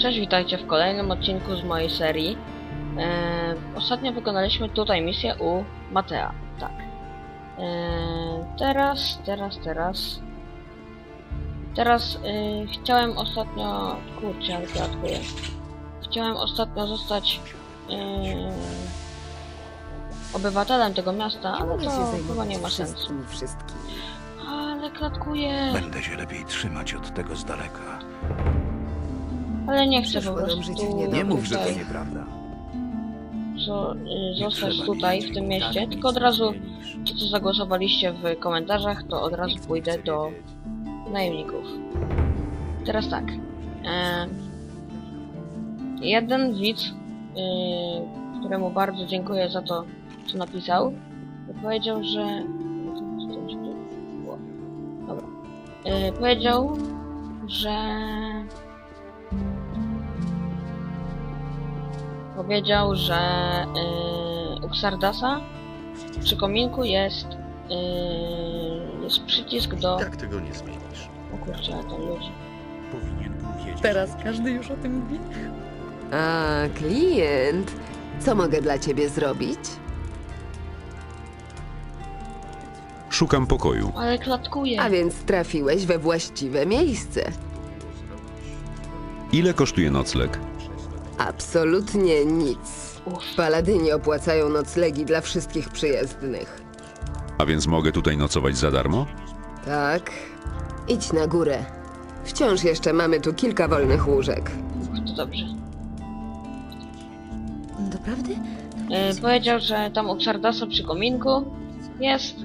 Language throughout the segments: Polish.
Cześć, witajcie w kolejnym odcinku z mojej serii. E, ostatnio wykonaliśmy tutaj misję u Matea, tak. E, teraz, teraz, teraz... Teraz e, chciałem ostatnio... Kurczę, ale klatkuję. Chciałem ostatnio zostać e, obywatelem tego miasta, ale to chyba nie ma sensu. Ale klatkuję, Będę się lepiej trzymać od tego z daleka. Ale nie chcę po prostu... w Nie mów, że to tutaj- nieprawda. zo, Nie zostać tutaj, w tym mieście, tylko od razu, ci co zagłosowaliście w komentarzach, to od razu pójdę do najemników. Teraz tak. E, jeden widz, y, któremu bardzo dziękuję za to, co napisał, powiedział, że... Dobra. Y, powiedział, że... Powiedział, że y, u Xardasa przy kominku jest y, jest przycisk do... Tak tego nie zmienisz. O kurczę, ale tam ludzi. Powinien był wiedzieć. Teraz każdy już o tym mówi? A, klient. Co mogę dla ciebie zrobić? Szukam pokoju. Ale klatkuje. A więc trafiłeś we właściwe miejsce. Ile kosztuje nocleg? Absolutnie nic. Paladyni opłacają noclegi dla wszystkich przyjezdnych. A więc mogę tutaj nocować za darmo? Tak? Idź na górę. Wciąż jeszcze mamy tu kilka wolnych łóżek. To dobrze. Doprawdy? Y, powiedział, że tam u Xardasa przy kominku jest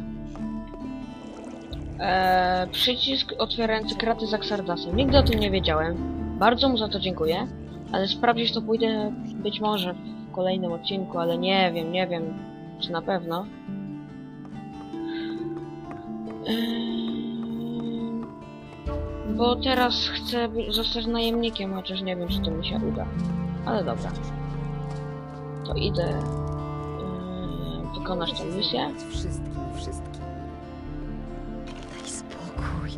e, przycisk otwierający kraty za Xardasem. Nigdy o tym nie wiedziałem. Bardzo mu za to dziękuję. Ale sprawdzić to pójdę być może w kolejnym odcinku, ale nie wiem, nie wiem czy na pewno. Ym, Bo teraz chcę zostać najemnikiem, chociaż nie wiem czy to mi się uda. Ale dobra. To idę yy, wykonać tę misję. Wszystkim, wszystkim. Daj spokój.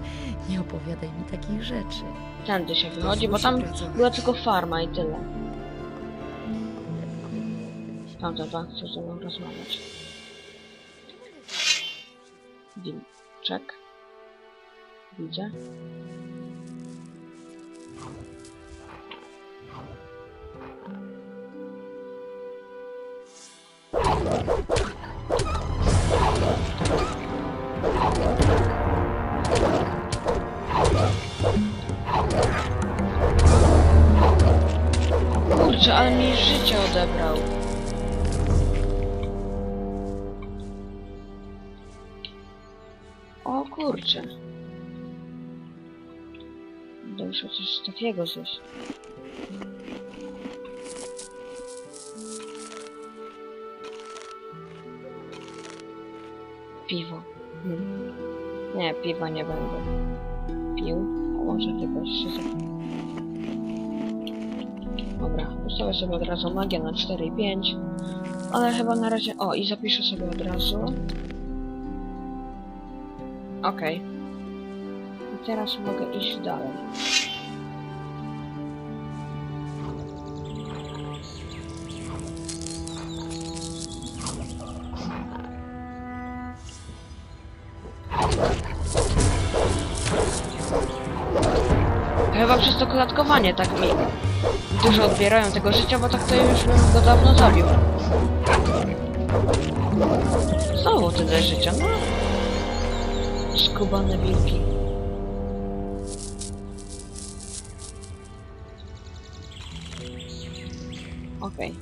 Nie opowiadaj mi takich rzeczy. Tędy się wychodzi, bo tam była tylko farma i tyle. Tamta dwa chce ze mną rozmawiać. Wilczek. Widzę. Kurczę, ale mi życie odebrał. O kurczę. Muszę coś takiego zjeść. Piwo. Nie, piwa nie będę pił. Może tylko się sobie od razu magię na 4 i 5. Ale chyba na razie... O, i zapiszę sobie od razu. Okej. I teraz mogę iść dalej. Chyba przez to klatkowanie tak mi dużo odbierają tego życia, bo tak to już bym go dawno zabił. Znowu tyle życia, no. Skubane wilki. Okej.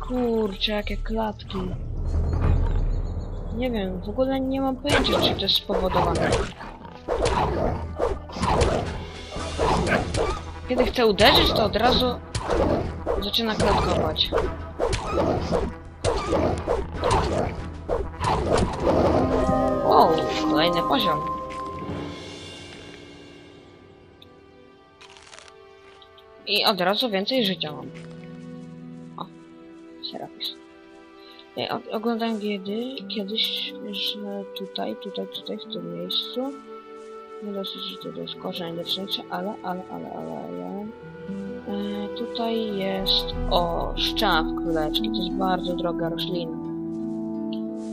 Kurczę, jakie klatki. Nie wiem, w ogóle nie mam pojęcia, czy to jest spowodowane. Kiedy chcę uderzyć, to od razu zaczyna klatkować. Wow, kolejny poziom. I od razu więcej życia mam. O. O- oglądałem kiedy, kiedyś, tutaj, tutaj, tutaj, w tym miejscu nie dosyć, że to jest korzeń leczniczy, ale, ale, ale, ale, ale e, tutaj jest o szczaw królewski, to jest bardzo droga roślina.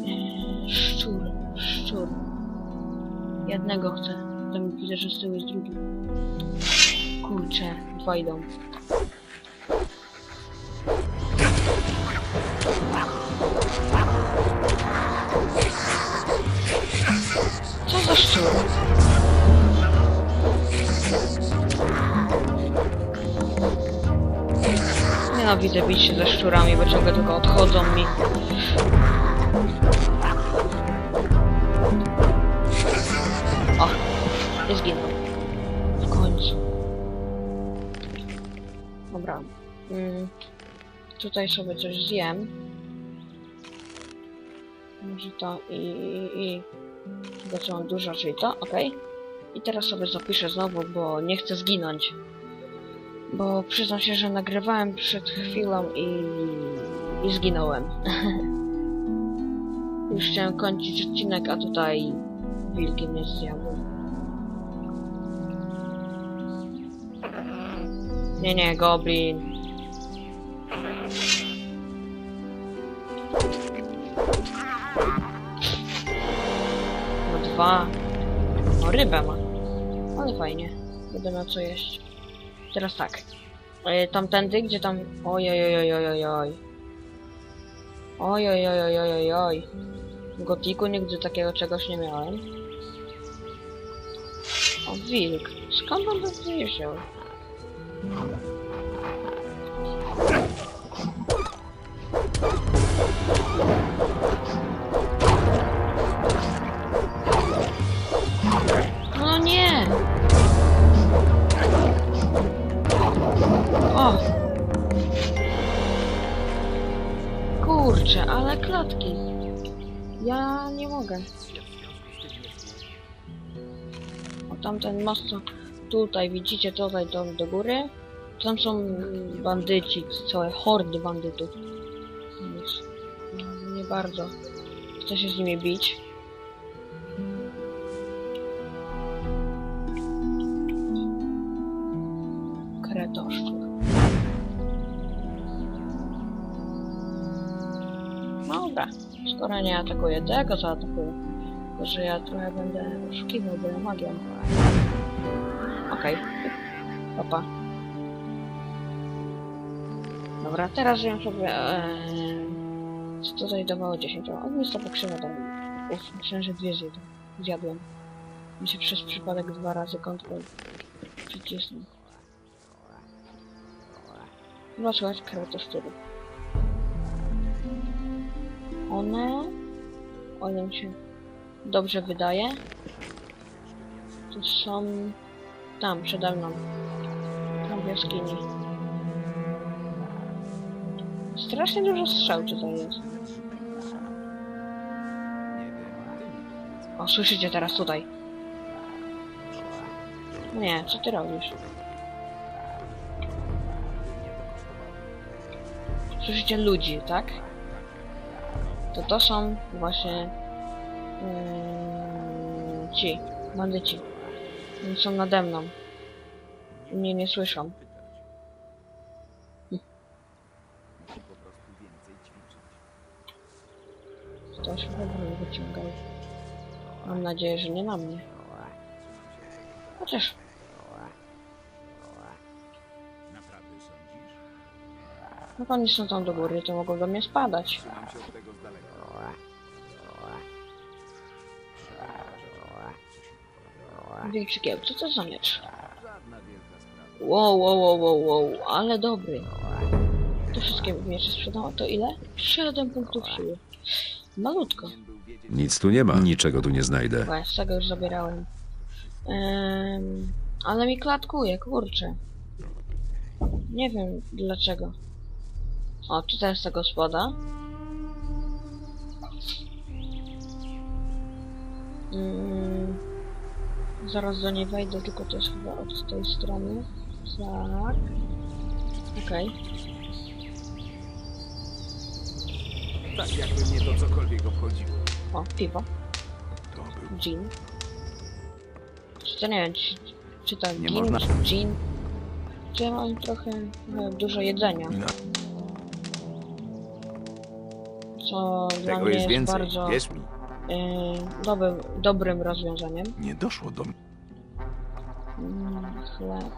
E, szczur, szczur. Jednego chcę, potem widzę, że z tyłu jest drugi. Kurczę, dwa idą. Nienawidzę bić się ze szczurami, bo ciągle tylko odchodzą mi. O, zginął. W końcu. Dobra. Mm, tutaj sobie coś zjem. Może to i... i, i. Co mam dużo, czyli to, ok. I teraz sobie zapiszę znowu, bo nie chcę zginąć. Bo przyznam się, że nagrywałem przed chwilą i... i zginąłem. Już chciałem kończyć odcinek, a tutaj wilki mnie zjadły. Nie, nie, goblin. Dwa. No rybę ma. Ale fajnie. Będę miał co jeść. Teraz tak. E, tamtędy, gdzie tam... Oj, oj, oj, oj, oj, oj, oj. Oj, oj, oj, oj, oj, oj, oj. W gotiku nigdy takiego czegoś nie miałem. O, wilk. Skąd on to wziął? Tamten most, tutaj widzicie, tutaj do, do góry. Tam są bandyci, całe hordy bandytów. Więc nie bardzo chcę się z nimi bić. Kretoszczur. Dobra, skoro nie atakuje tego, co to że ja trochę będę oszukiwał, bo ja magią. Okej. Papa. Dobra, teraz ją sobie... Ee, co to zajdowało 10? O, nic to pokrzywa. Uf, myślałem, że dwie zjadłem. Zjadłem. Mi się przez przypadek dwa razy kontrol przycisnął. Chyba słychać kretoszczury. One... One się dobrze wydaje. To są... Tam, przede mną. Tam w jaskini. Strasznie dużo strzał tutaj jest. O, słyszycie teraz tutaj. Nie, co ty robisz? Słyszycie ludzi, tak? To to są właśnie mm, ci, bandyci. Oni są nade mną. Mnie nie słyszą. Hm. Ktoś chyba broń wyciągał. Mam nadzieję, że nie na mnie. Chociaż jak oni są tam do góry, to mogą do mnie spadać. Wilczy kieł, co to za miecz? Wow, wow, wow, wow, wow, ale dobry. Te wszystkie miecze sprzedało, to ile? 7 punktów siły. Malutko. Nic tu nie ma. Niczego tu nie znajdę. Z tego już zabierałem. Ehm, ale mi klatkuje, kurczę. Nie wiem dlaczego. O, tutaj jest ta gospoda. Mm, zaraz do niej wejdę, tylko to jest chyba od tej strony. Tak. Okej. Tak jakby mnie to cokolwiek obchodziło. O, piwo. To był... Gin. Czy to nie wiem, czy, czy to Nie gin, można- czy gin? Czy ja mam trochę no, dużo jedzenia, No, co dla tego mnie jest jest więcej, bardzo wierz mi. Y, dobrym, dobrym rozwiązaniem. Nie doszło do mnie. Mm, chleb,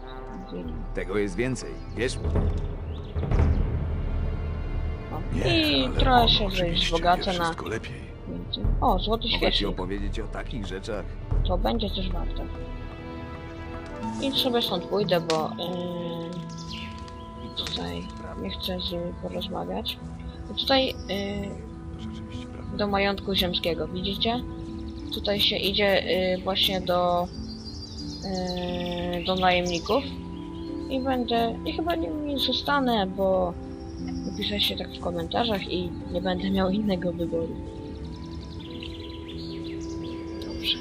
wino. Tego jest więcej, wierz mi. O. Nie, I ale trochę on się oczywiście wzbogacę wie na... wszystko lepiej. O, złoty Mogę ci świecznik. opowiedzieć o takich rzeczach. To będzie coś warte. I sobie stąd pójdę, bo yy, tutaj nie chcę z nimi porozmawiać. Tutaj yy. Do majątku ziemskiego, widzicie? Tutaj się idzie yy, właśnie do yy, do najemników i będę, i chyba nie, zostanę, bo napisaliście tak w komentarzach i nie będę miał innego wyboru. Dobrze.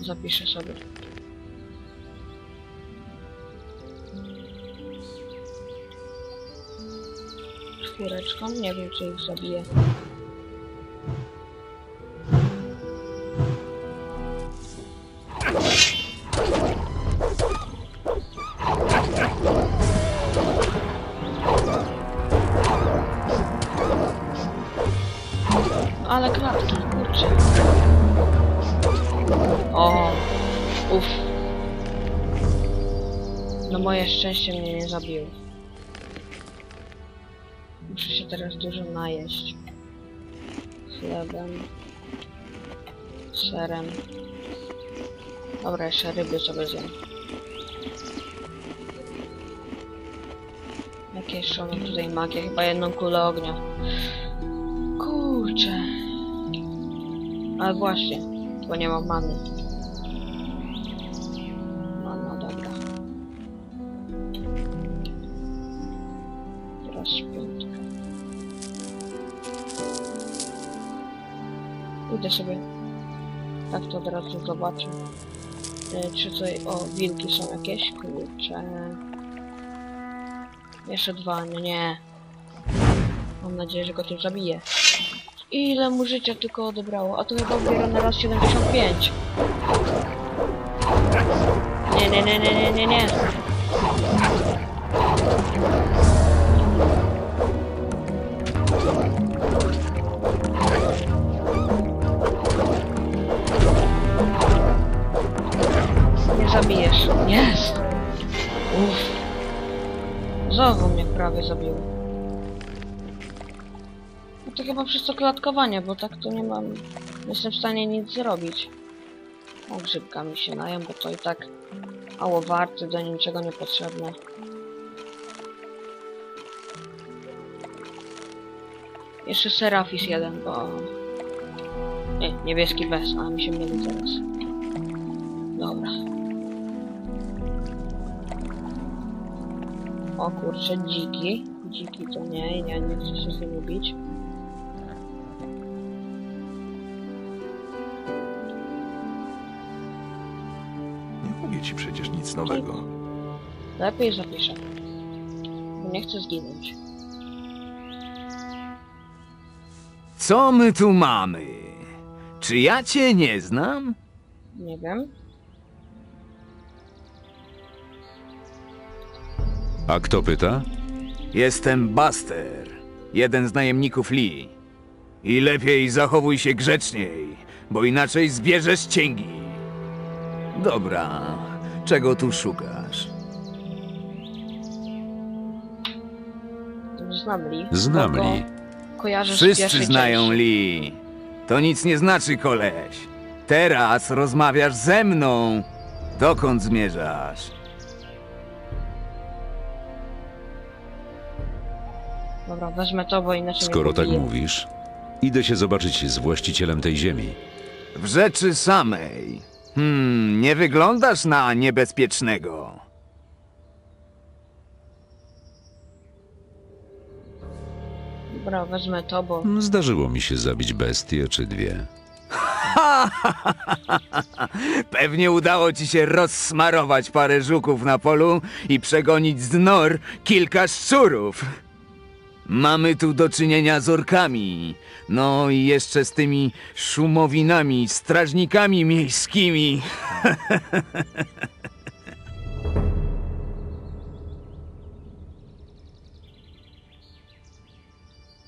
Zapiszę sobie. Czwóreczką, nie wiem czy ich zabiję. Ale klatki, kurczę. O, uff. No moje szczęście mnie nie zabiło. Jeszcze ryby sobie zjem. Jakie jeszcze mam tutaj magię? Chyba jedną kulę ognia. Kurczę. Ale właśnie, bo nie mam many. No, dobra. Teraz piątka. Idę sobie tak to od razu zobaczę. E, Czy tutaj, o, wilki są jakieś? Kurczę. Jeszcze dwa, no nie. Mam nadzieję, że go tu zabiję. Ile mu życia tylko odebrało? A to chyba dopiero na raz 75. Nie, nie, nie, nie, nie, nie, nie. Zabijesz. Jest! Uff. Znowu mnie prawie zabił. No to chyba przez to klatkowanie, bo tak to nie mam... Nie jestem w stanie nic zrobić. O, grzybkami się najem, bo to i tak mało warte, do niczego niepotrzebne. Jeszcze Serafis jeden, bo... Nie, niebieski bez, a mi się mieli teraz. Dobra. O kurczę, dziki. Dziki to nie, ja nie chcę się z nimi bić. Nie mówię ci przecież nic nowego. Lepiej zapiszę. Bo nie chcę zginąć. Co my tu mamy? Czy ja cię nie znam? Nie wiem. A kto pyta? Jestem Buster, jeden z najemników Lee. I lepiej zachowuj się grzeczniej, bo inaczej zbierzesz cięgi. Dobra, czego tu szukasz? Znam Lee. Znam bo go Lee. Kojarzę z Wszyscy pierwszej znają części. Lee. To nic nie znaczy, koleś. Teraz rozmawiasz ze mną. Dokąd zmierzasz? Dobra, wezmę to, bo inaczej Skoro mnie tak pobije. mówisz, idę się zobaczyć z właścicielem tej ziemi. W rzeczy samej. Hmm, nie wyglądasz na niebezpiecznego. Dobra, wezmę to, bo... Zdarzyło mi się zabić bestię czy dwie. Pewnie udało ci się rozsmarować parę żuków na polu i przegonić z nor kilka szczurów. Mamy tu do czynienia z orkami. No i jeszcze z tymi szumowinami, strażnikami miejskimi.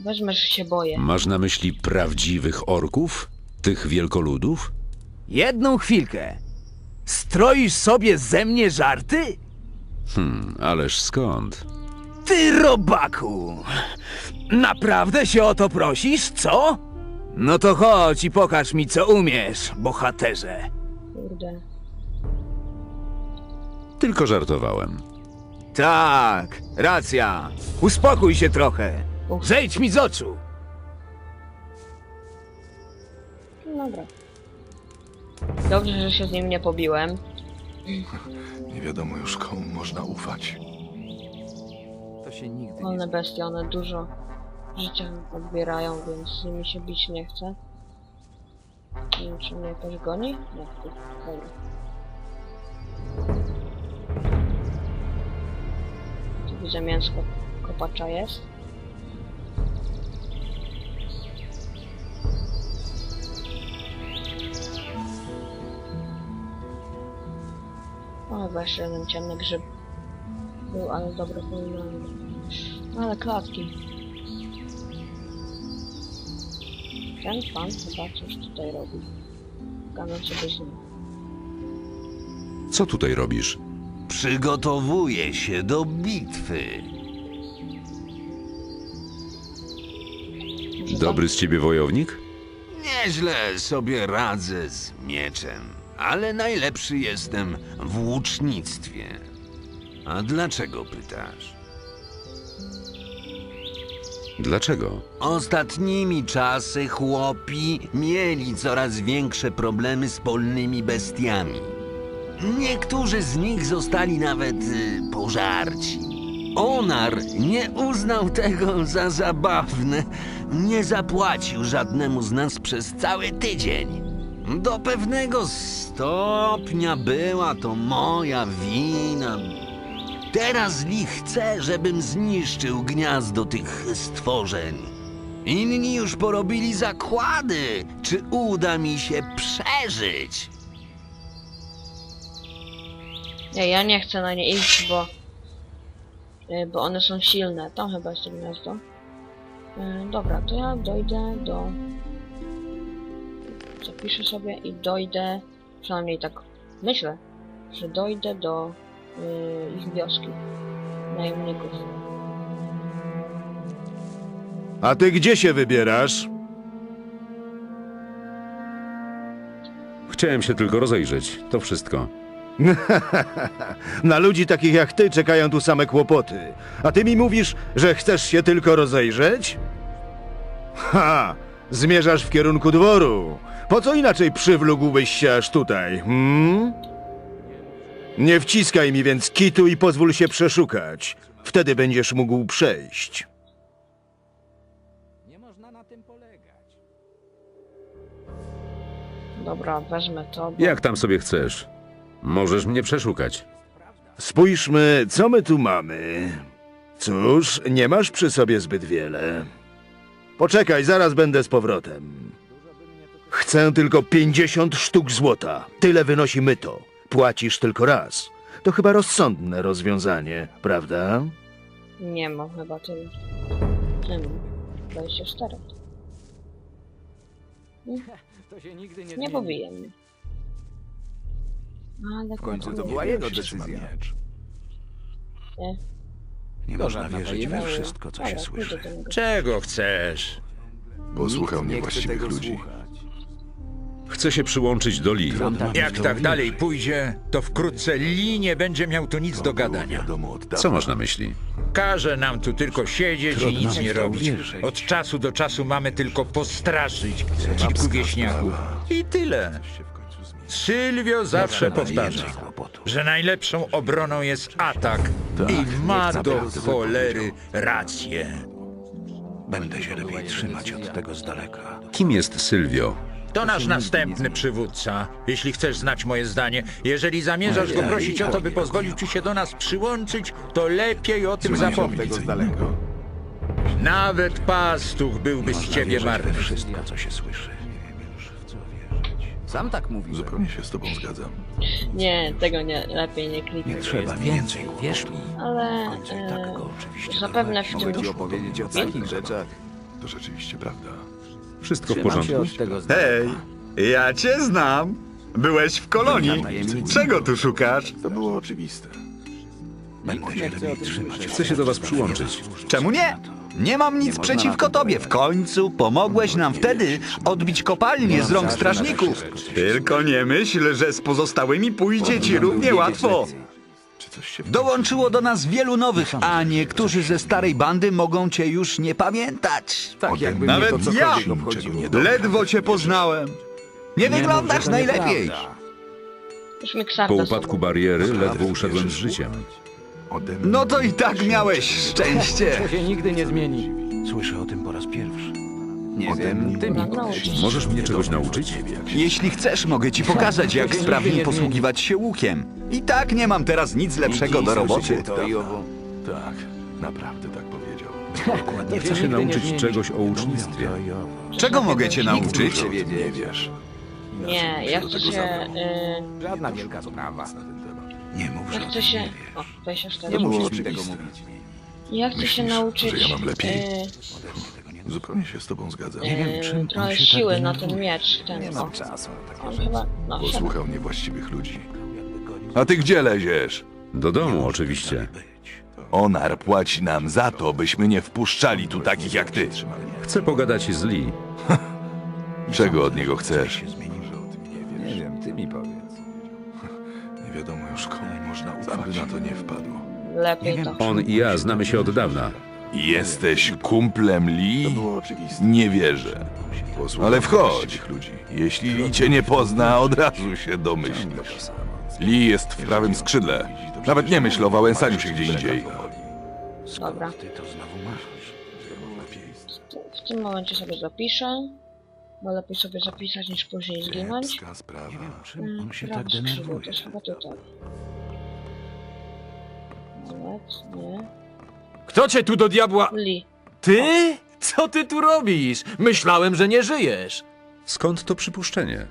Wezmę, że się boję. Masz na myśli prawdziwych orków? Tych wielkoludów? Jedną chwilkę. Stroisz sobie ze mnie żarty? Hmm, ależ skąd? Ty robaku! Naprawdę się o to prosisz, co? No to chodź i pokaż mi, co umiesz, bohaterze. Kurde. Tylko żartowałem. Tak, racja. Uspokój się trochę. Zejdź mi z oczu. No Dobra. Dobrze, że się z nim nie pobiłem. Nie wiadomo już komu można ufać. To się nigdy Wolne bestie, one dużo życia odbierają, więc z nimi się bić nie chcę. Nie wiem, czy mnie jakoś goni? Nie, tu goni. Tu widzę mięsko kopacza jest. O, chyba jeszcze jeden ciemny grzyb był, ale dobre porównanie. Ale klatki. Ten pan chyba coś tutaj robi. Gadam sobie z nim. Co tutaj robisz? Przygotowuję się do bitwy. Może Dobry z ciebie wojownik? Nieźle sobie radzę z mieczem, ale najlepszy jestem w łucznictwie. A dlaczego pytasz? Dlaczego? Ostatnimi czasy chłopi mieli coraz większe problemy z polnymi bestiami. Niektórzy z nich zostali nawet y, pożarci. Onar nie uznał tego za zabawne. Nie zapłacił żadnemu z nas przez cały tydzień. Do pewnego stopnia była to moja wina. Teraz Li chce, żebym zniszczył gniazdo tych stworzeń. Inni już porobili zakłady, czy uda mi się przeżyć. Nie, ja nie chcę na nie iść, bo... y, Bo one są silne. Tam chyba jest to gniazdo. Y, Dobra, to ja dojdę do... Zapiszę sobie i dojdę... Przynajmniej tak myślę, że dojdę do y, ich wioski. Najemników. A ty gdzie się wybierasz? Chciałem się tylko rozejrzeć. To wszystko. Na ludzi takich jak ty czekają tu same kłopoty. A ty mi mówisz, że chcesz się tylko rozejrzeć? Ha! Zmierzasz w kierunku dworu. Po co inaczej przywlókłbyś się aż tutaj, hmm? Nie wciskaj mi więc kitu i pozwól się przeszukać. Wtedy będziesz mógł przejść. Nie można na tym polegać. Dobra, wezmę to. Bo... Jak tam sobie chcesz? Możesz mnie przeszukać. Spójrzmy, co my tu mamy. Cóż, nie masz przy sobie zbyt wiele. Poczekaj, zaraz będę z powrotem. Chcę tylko 50 sztuk złota. Tyle wynosi myto. Płacisz tylko raz. To chyba rozsądne rozwiązanie, prawda? Nie mam chyba tyle. Mam. 24. To się nigdy nie, Nie zmieni. pobiję mnie. Ale W końcu to była jego decyzja. Nie. Nie można wierzyć we wszystko, co się słyszy. pójdę do niego. Czego chcesz? Nie chce niewłaściwych ludzi. słuchać. Chcę się przyłączyć do Li. Jak tak dalej pójdzie, to wkrótce Li nie będzie miał tu nic do gadania. Co masz na myśli? Każe nam tu tylko siedzieć i nic nie robić. Od czasu do czasu mamy tylko postraszyć kilku wieśniaków. I tyle. Sylwio zawsze powtarza, że najlepszą obroną jest atak. I ma do cholery rację. Będę się lepiej trzymać od tego z daleka. Kim jest Sylwio? To nasz następny przywódca. Jeśli chcesz znać moje zdanie, jeżeli zamierzasz go prosić o to, by pozwolił ci się do nas przyłączyć, to lepiej o tym zapomnij. Nawet pastuch byłby z ciebie marny. Wszystko, co się słyszy. Sam tak mówi. Zupełnie się z tobą zgadzam. Nie, tego nie, lepiej nie kliknij. Trzeba więcej, wierz mi. Ale e, zapewne w tym Mogę ci opowiedzieć o takich rzeczach. To rzeczywiście prawda. Wszystko w Trzymam się porządku? od tego z Hej, ja cię znam. Byłeś w kolonii. Czego tu szukasz? To było oczywiste. Będę się trzymać. Chcę się do was przyłączyć. Czemu nie? Nie mam nic przeciwko tobie. W końcu pomogłeś nam wtedy odbić kopalnię z rąk strażników. Tylko nie myśl, że z pozostałymi pójdzie ci równie łatwo. Czy coś się Dołączyło do nas wielu nowych, a niektórzy ze starej bandy mogą cię już nie pamiętać. Tak jakby mnie Nawet to cokolwiek ja. obchodziło. Ledwo cię poznałem. Nie wyglądasz to najlepiej. Po upadku bariery ledwo uszedłem z życiem. ode mnie No to i tak miałeś szczęście. To się nigdy nie zmieni. Słyszę o tym po raz pierwszy. Nie wiem, ty mi Możesz mnie czegoś nauczyć? Jeśli chcesz, mogę ci pokazać, jak sprawnie posługiwać się łukiem. I tak nie mam teraz nic lepszego do roboty. To i owo. Tak, naprawdę tak powiedział. Chcę się nauczyć czegoś o łucznictwie. Czego mogę cię nauczyć? Nie wiesz. Nie, ja chcę się... Y, Żadna wielka sprawa. Nie mów, ja że chcę się... O, 24. Nie było musisz mi tego oczywiste. mówić. Ja chcę się Myślisz, nauczyć... że ja mam lepiej? y, Zupełnie się z tobą zgadzam. y, trochę siły na ten miecz, ten... O, on chyba... No, siadł. Posłuchał niewłaściwych ludzi. A ty gdzie leziesz? Do domu oczywiście. Onar płaci nam za to, byśmy nie wpuszczali tu takich jak ty. Chcę pogadać z Lee. Czego od niego chcesz? Nie wiem, ty mi powiedz. Nie wiadomo już komu można ufać. Aby na to nie wpadł. Lepiej to. On i ja znamy się od dawna. Jesteś kumplem Lee? Nie wierzę. Ale wchodź. Jeśli Lee cię nie pozna, od razu się domyślisz. Lee jest w prawym skrzydle. Nawet nie myśl o wałęsaniu się gdzie indziej. Dobra. W- W tym momencie sobie zapiszę. Bo lepiej sobie zapisać niż później zginąć. Kiepska sprawa. Mm, on się tak denerwuje? To jest chyba tutaj. Nawet nie. Kto cię tu do diabła... Li. Ty? Co ty tu robisz? Myślałem, że nie żyjesz. Skąd to przypuszczenie?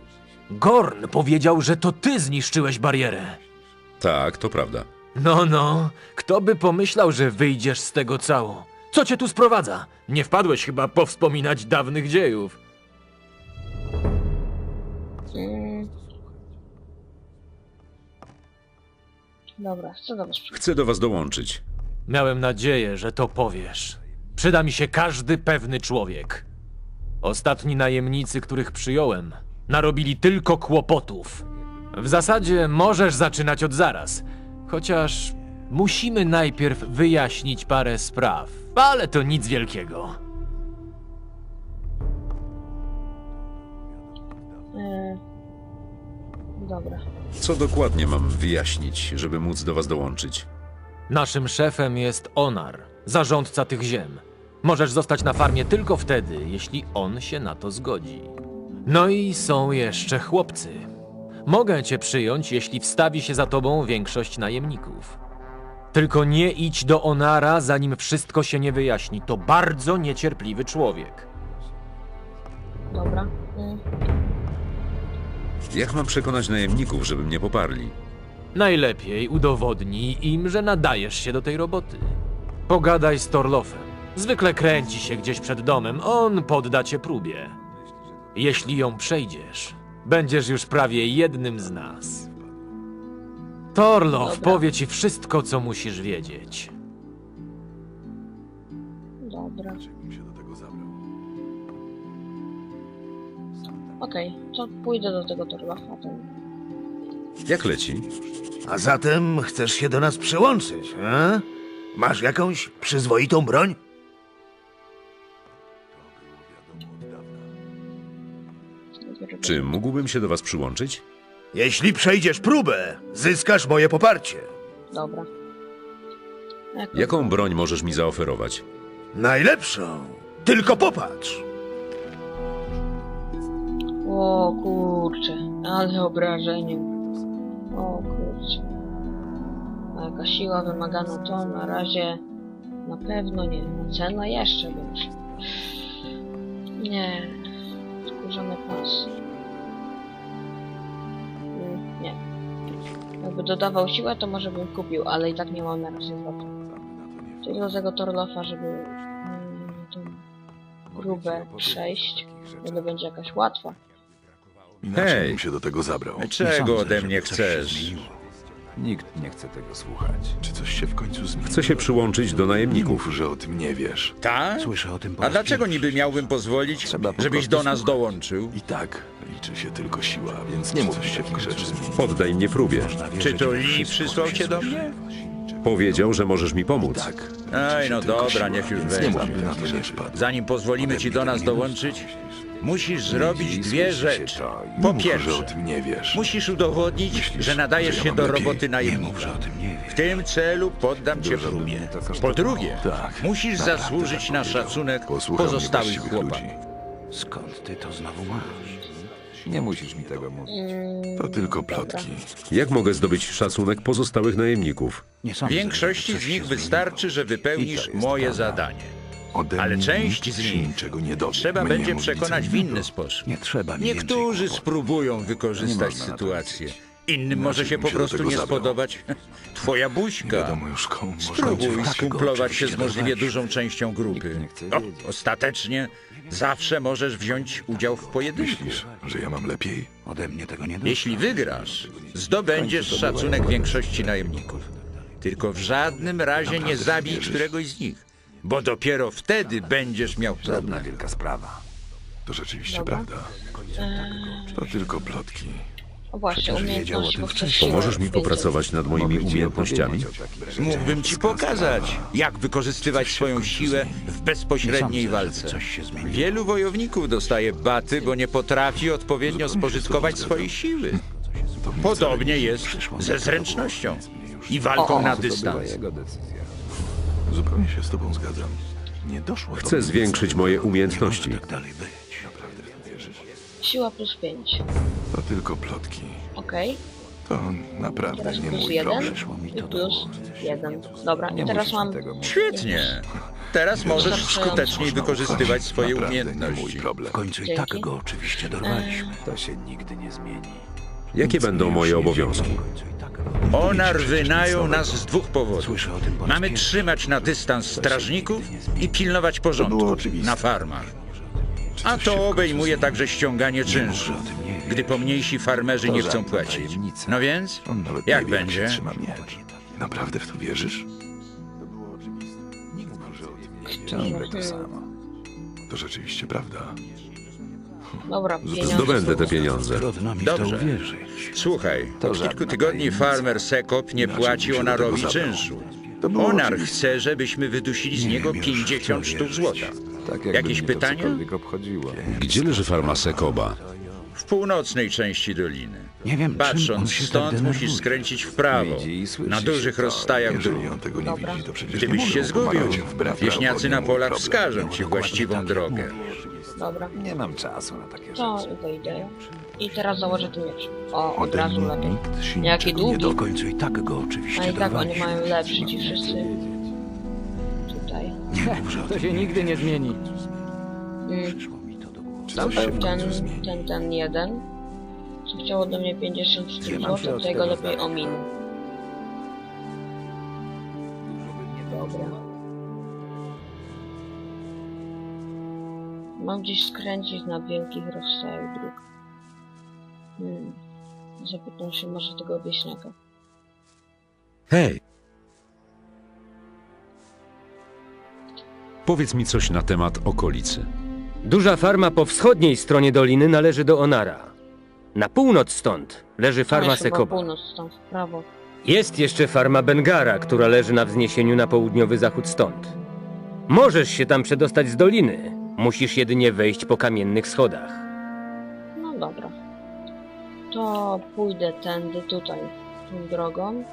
Gorn powiedział, że to ty zniszczyłeś barierę. Tak, to prawda. No, no. Kto by pomyślał, że wyjdziesz z tego cało? Co cię tu sprowadza? Nie wpadłeś chyba powspominać dawnych dziejów. Mm. Dobra, chcę do was przyjść. Chcę do was dołączyć. Miałem nadzieję, że to powiesz. Przyda mi się każdy pewny człowiek. Ostatni najemnicy, których przyjąłem, narobili tylko kłopotów. W zasadzie możesz zaczynać od zaraz, chociaż musimy najpierw wyjaśnić parę spraw, ale to nic wielkiego. Yy. Dobra. Co dokładnie mam wyjaśnić, żeby móc do was dołączyć? Naszym szefem jest Onar, zarządca tych ziem. Możesz zostać na farmie tylko wtedy, jeśli on się na to zgodzi. No i są jeszcze chłopcy. Mogę cię przyjąć, jeśli wstawi się za tobą większość najemników. Tylko nie idź do Onara, zanim wszystko się nie wyjaśni. To bardzo niecierpliwy człowiek. Dobra. Jak mam przekonać najemników, żeby mnie poparli? Najlepiej udowodnij im, że nadajesz się do tej roboty. Pogadaj z Torlofem. Zwykle kręci się gdzieś przed domem, on podda cię próbie. Jeśli ją przejdziesz, będziesz już prawie jednym z nas. Torlof Dobra. powie ci wszystko, co musisz wiedzieć. Dobra. Bym się do tego zabrał. Okej, to pójdę do tego. Ten... Jak leci? A zatem chcesz się do nas przyłączyć, a? Masz jakąś przyzwoitą broń? Czy mógłbym się do was przyłączyć? Jeśli przejdziesz próbę, zyskasz moje poparcie. Dobra. Jak Jaką broń możesz mi zaoferować? Najlepszą. Tylko popatrz. O kurcze, ale obrażenie. O kurcze. A jaka siła wymagana to na razie na pewno nie. A cena jeszcze większa. Nie. Skórzane pasy. Mm, Nie. Jakby dodawał siłę, to może bym kupił, ale i tak nie mam na razie złota. Czyli do tego Torlofa, żeby mm, tą grubę przejść, to będzie jakaś łatwa. Inaczej Hej. bym się do tego zabrał. Czego ode mnie chcesz? Nikt nie chce tego słuchać. Czy coś się w końcu zmieni? Chcę się przyłączyć do Nie najemników. mów, że o tym nie wiesz. Tak? Słyszę o tym po A raz dlaczego pierwszy. niby miałbym pozwolić, Trzeba po żebyś prostu do nas słuchać. dołączył? I tak liczy się tylko siła, więc nie mów, że się takich rzeczy zmieni. Poddaj mnie próbie. Czy to Lee przysłał cię do mnie? Powiedział, że możesz mi pomóc. Tak. Ej, no dobra, niech już Więc nie będzie. na to nie wpadł. Zanim pozwolimy ci do nas dołączyć, musisz zrobić dwie rzeczy. Po mów, że o pierwsze, tym nie wiesz. musisz udowodnić, Myślisz, że nadajesz że ja się do lepiej? roboty najemnika. W tym celu poddam cię próbie. Po drugie, Tak. musisz zasłużyć tak na szacunek pozostałych chłopaków. ludzi. Skąd ty to znowu masz? Nie musisz mi tego mówić. Mm, To tylko plotki. Jak mogę zdobyć szacunek pozostałych najemników? Większości z nich wystarczy, że wypełnisz moje zadanie. Ode Ale mnie część nikt z się nich niczego nie dowie. Trzeba Mnie będzie przekonać w innego. inny sposób. Nie trzeba mi Niektórzy spróbują Nie wykorzystać można na to sytuację. Innym może się bym po się do prostu tego nie zabrał. spodobać twoja buźka. Wiadomo już komu można Spróbuj ufać. skumplować się z możliwie dużą częścią grupy. nie O, ostatecznie zawsze możesz wziąć udział w pojedynku. Myślisz, że ja mam lepiej? Ode mnie tego nie dostasz. Jeśli wygrasz, zdobędziesz szacunek większości najemników. Tylko w żadnym razie nie zabij któregoś z nich, bo dopiero wtedy będziesz miał problem. Żadna wielka sprawa. To rzeczywiście Dobra. prawda. To tylko plotki. O właśnie, Przecież wiedział o umiejętności, tym bo wcześniej. mi popracować nad moimi Mogę ci umiejętnościami? opowiedzieć o takim Mógłbym ci pokazać, jak wykorzystywać swoją siłę w bezpośredniej walce. Wielu wojowników dostaje baty, bo nie potrafi odpowiednio spożytkować swojej siły. To mnie Podobnie jest ze zręcznością i walką na To była dystans. jego decyzja. Zupełnie się z tobą zgadzam. Nie doszło do Chcę mnie zwiększyć nic moje nowego. umiejętności. Tak dalej być. Siła plus 5. To tylko plotki. Okej. To naprawdę Teraz nie plus mój 1 problem. i plus 1. Dobra, Nie i teraz mam. Świetnie. Teraz możesz skuteczniej wykorzystywać swoje Naprawdę nie mój umiejętności. problem. W końcu i Dzięki. tak go oczywiście dorwaliśmy. To się nigdy nie zmieni. Jakie będą moje obowiązki? W końcu i tak Onar wynajął nas z dwóch powodów. Słyszę o tym po raz Mamy trzymać na dystans strażników i pilnować porządku na farmach. A to obejmuje także ściąganie czynszu, gdy pomniejsi farmerzy nie chcą płacić. No więc, jak będzie? Naprawdę w to wierzysz? Nikt może o tym nie wie. Ciągle to samo. To rzeczywiście prawda. Dobra, pieniądze. Zdobędę te pieniądze. Trudno mi w Dobrze. uwierzyć. Słuchaj, To od żadna kilku tygodni tajemnica. farmer Sekop nie Inaczej płaci bym się do Onarowi tego zabrał. czynszu. To było Onar oczywiste. chce, żebyśmy wydusili z Nie niego wiem już, w co 50 sztuk wierzyć. złota. Tak jakby Jakieś mnie to pytania? cokolwiek obchodziło. Gdzie leży farma Sekoba? W północnej części doliny. Nie wiem, czym on Patrząc się tak stąd denerwuje. musisz skręcić w prawo, Widzi i słyszy na się dużych to. rozstajach dróg. Jeżeli on tego nie Dobra. widzi, to przecież nie Gdybyś się zgubił, wieśniacy na polach wskażą ci właściwą drogę. Dobra, Nie mam czasu na takie to rzeczy. wyjdę. I teraz założę ten miecz. O, od Ode razu mnie lepiej. nikt się Jaki niczego nie długi. Dowie. końcu i tak go A oczywiście i tak oni mają lepszy ci wszyscy. Tutaj. Nie mów, że o To tym się nie nigdy nie zmieni. Mm, Przyszło mi to do głowy. Czy to coś się był w ten, końcu zmieni? ten, ten jeden. Co chciał ode mnie 50 sztuk Trzymam się złota, od to tego lepiej zdania. ominął. Dobra. Mam gdzieś skręcić na wielkich rozstajach dróg. Hmm. Zapytam się może tego wieśniaka. Hej! Powiedz mi coś na temat okolicy. Duża farma po wschodniej stronie doliny należy do Onara. Na północ stąd leży Tam farma jest chyba Sekoba. północ, tam w prawo. Jest jeszcze farma Bengara, która leży na wzniesieniu na południowy zachód stąd. Możesz się tam przedostać z doliny. Musisz jedynie wejść po kamiennych schodach. No dobra. To pójdę tędy, tutaj, tą drogą.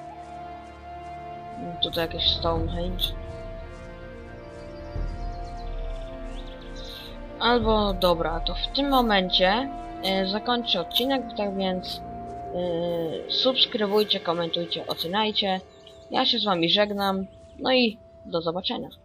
Tutaj jakieś Stonehenge. Albo dobra, to w tym momencie e, zakończę odcinek, tak więc e, subskrybujcie, komentujcie, oceniajcie. Ja się z wami żegnam, no i do zobaczenia.